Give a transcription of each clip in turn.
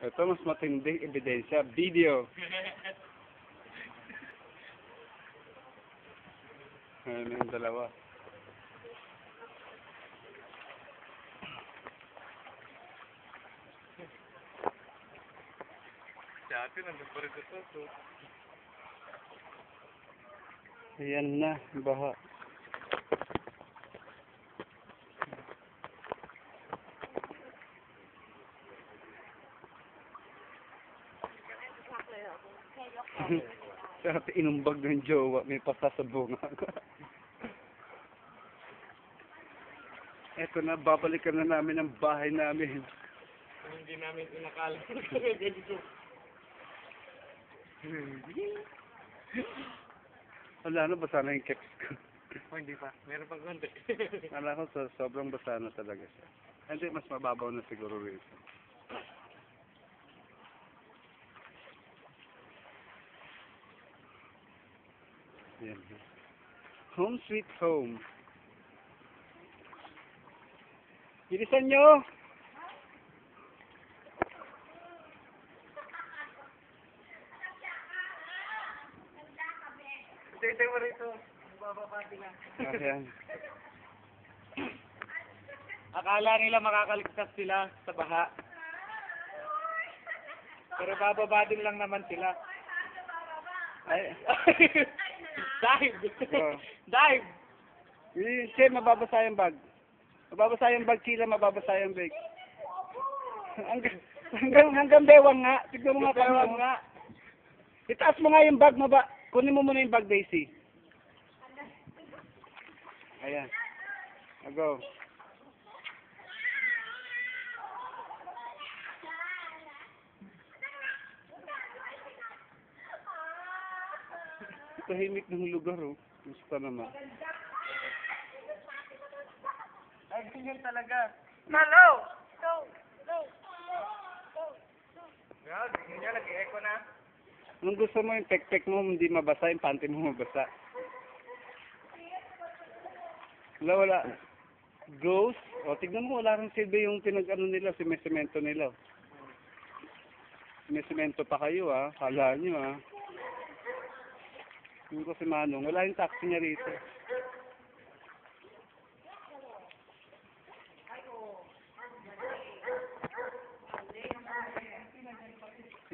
Ito, mas matinding ebidensya. Video. Ayan yung dalawa. Dati nandun pa rin ito. Ayan na, baha. Sarap inumbag ng jowa, may pasa sa bunga. Eto na, babalikan na namin ang bahay namin. hindi namin inakala. Wala na, basa na yung caps ko. Oh, hindi pa. Meron pang konti. Kala ko so, sobrang basa na talaga siya. Hindi, mas mababaw na siguro rito. Home sweet home. Bilisan nyo! Ito mo rito. Bababati na. Ayan. Akala nila makakaligtas sila sa baha. Pero bababa din lang naman sila. Ay, Dive! Oh. Dive! Che, mababasa yung bag. Mababasa yung bag, Chila, mababasa yung bag. hanggang, hanggang, hanggang bewang nga. Tignan mo nga Bewang nga. Itaas mo nga yung bag, maba. Kunin mo muna yung bag, Daisy. Ayan. Ah, go. Tahimik ng lugar, oh. Gusto naman. Ay, ganyan talaga. Hello! Yan, ganyan, nag-echo na. Nung gusto mo yung pek-pek mo, hindi mabasa, yung panty mo mabasa. Wala, wala. Ghost? O, tignan mo, wala rin silbi yung pinag-ano nila, simesemento nila. Simesemento pa kayo, ah. Kala nyo, ah. Yung ko si Manong, wala yung taxi niya rito.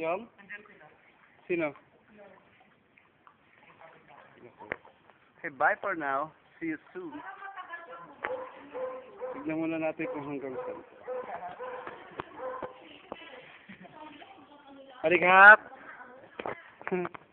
Yung? Sino? Okay, bye for now. See you soon. Tignan muna natin kung hanggang saan. Halika!